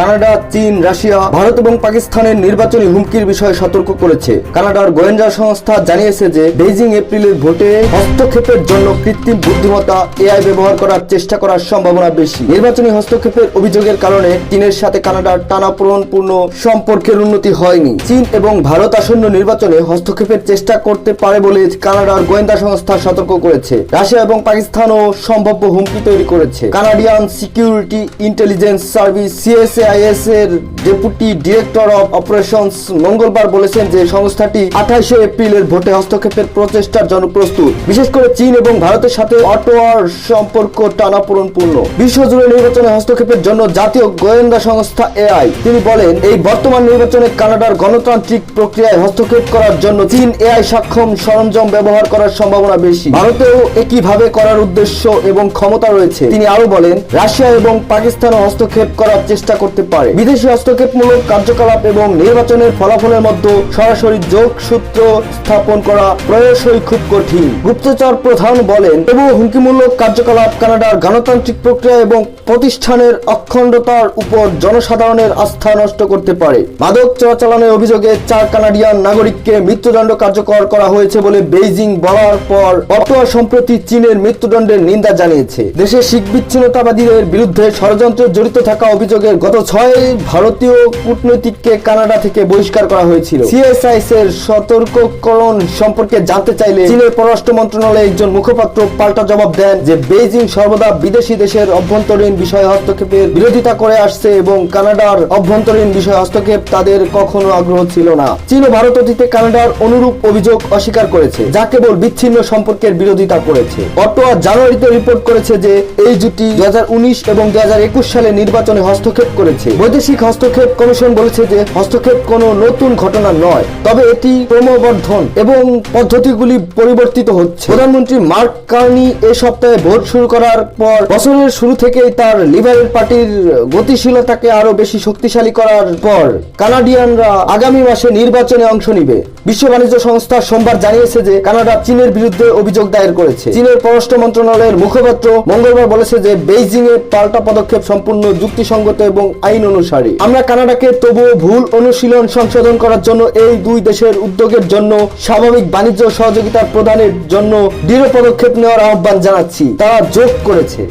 Canada, চীন, Russia, Bharat এবং পাকিস্তানের নির্বাচনী হুমকির বিষয়ে সতর্ক করেছে। কানাডার গোয়েন্দা সংস্থা জানিয়েছে যে, বেইজিং এপ্রিলের ভোটে হস্তক্ষেপের জন্য কৃত্রিম বুদ্ধিমত্তা, এআই ব্যবহার করার চেষ্টা করার সম্ভাবনা বেশি। নির্বাচনী হস্তক্ষেপের অভিযোগের কারণে চীনের সাথে কানাডার টানাপোড়েনপূর্ণ সম্পর্কের উন্নতি হয়নি। চীন এবং ভারত আসন্ন নির্বাচনে হস্তক্ষেপের চেষ্টা করতে পারে বলে কানাডার গোয়েন্দা সংস্থা সতর্ক করেছে। রাশিয়া এবং পাকিস্তানও সম্ভাব্য হুমকি তৈরি করেছে। Canadian security intelligence service C S A I S এর ডেপুটি ডিরেক্টর অফ অপারেশনস মঙ্গলবার বলেছেন যে সংস্থাটি আঠাশে এপ্রিলের ভোটে হস্তক্ষেপের প্রচেষ্টার জন্য প্রস্তুত। বিশেষ করে চীন এবং ভারতের সাথে অটোয়ার সম্পর্ক টানাপোড়েনপূর্ণ। বিশ্বজুড়ে নির্বাচনে হস্তক্ষেপের জন্য জাতীয় গোয়েন্দা সংস্থা এআই। তিনি বলেন, এই বর্তমান নির্বাচনে কানাডার গণতান্ত্রিক প্রক্রিয়ায় হস্তক্ষেপ করার জন্য চীন এআই সক্ষম সরঞ্জাম ব্যবহার করার সম্ভাবনা বেশি। ভারতেও একইভাবে করার উদ্দেশ্য এবং ক্ষমতা রয়েছে। তিনি আরও বলেন, রাশিয়া এবং পাকিস্তানও হস্তক্ষেপ করার চেষ্টা করতে পারে। বিদেশি হস্তক্ষেপমূলক কার্যকলাপ এবং নির্বাচনের ফলাফলের মধ্যে সরাসরি যোগসূত্র স্থাপন করা প্রায়শই খুব কঠিন। গুপ্তচর প্রধান বলেন তবুও হুমকিমূলক কার্যকলাপ কানাডার গণতান্ত্রিক প্রক্রিয়া এবং প্রতিষ্ঠানের অখণ্ডতার উপর জনসাধারণের আস্থা নষ্ট করতে পারে। মাদক চোরাচালানের অভিযোগে চার কানাডিয়ান নাগরিককে মৃত্যুদণ্ড কার্যকর করা হয়েছে বলে বেইজিং বলার পর অটোয়া সম্প্রতি চীনের মৃত্যুদণ্ডের নিন্দা জানিয়েছে। দেশে শিখ বিচ্ছিন্নতাবাদীদের বিরুদ্ধে ষড়যন্ত্রে জড়িত থাকা অভিযোগের গত ছয় ভারতীয় কূটনৈতিককে কানাডা থেকে বহিষ্কার করা হয়েছিল। সিএসআইএস এর সতর্ককরণ সম্পর্কে জানতে চাইলে চীনের পররাষ্ট্র মন্ত্রণালয়ের একজন মুখপাত্র পাল্টা জবাব দেন যে বেইজিং সর্বদা বিদেশি দেশের অভ্যন্তরীণ বিষয়ে হস্তক্ষেপের বিরোধিতা করে আসছে এবং কানাডার অভ্যন্তরীণ বিষয়ে হস্তক্ষেপ তাদের কখনো আগ্রহ ছিল না। চীন ও ভারত অতীতে কানাডার অনুরূপ অভিযোগ অস্বীকার করেছে, যা কেবল বিচ্ছিন্ন সম্পর্কের বিরোধিতা করেছে। অটোয়া জানুয়ারিতে রিপোর্ট করেছে যে এই জুটি দুই হাজার উনিশ এবং দুই হাজার একুশ সালে নির্বাচনে হস্তক্ষেপ করেছে। বৈদেশিক হস্তক্ষেপ কমিশন বলেছে যে হস্তক্ষেপ কোনো নতুন ঘটনা নয়, তবে এটি ক্রমবর্ধন এবং পদ্ধতিগুলি পরিবর্তিত হচ্ছে। প্রধানমন্ত্রী মার্ক কার্নি এ সপ্তাহে ভোট শুরু করার পর বছরের শুরু থেকেই তার লিবারেল পার্টির গতিশীলতাকে আরও বেশি শক্তিশালী করার পর কানাডিয়ানরা আগামী মাসে নির্বাচনে অংশ নিবে। বিশ্ব বাণিজ্য সংস্থা সোমবার জানিয়েছে যে কানাডা চীনের বিরুদ্ধে অভিযোগ দায়ের করেছে। চীনের পররাষ্ট্র মন্ত্রণালয়ের মুখপাত্র মঙ্গলবার বলেছে যে বেইজিং এর পাল্টা পদক্ষেপ সম্পূর্ণ যুক্তিসঙ্গত এবং আইন অনুসারী। আমরা কানাডাকে তবুও ভুল অনুশীলন সংশোধন করার জন্য এই দুই দেশের উদ্যোগের জন্য স্বাভাবিক বাণিজ্য সহযোগিতা প্রদানের জন্য দৃঢ় পদক্ষেপ নেওয়ার আহ্বান জানাচ্ছি। তারা যোগ করেছে।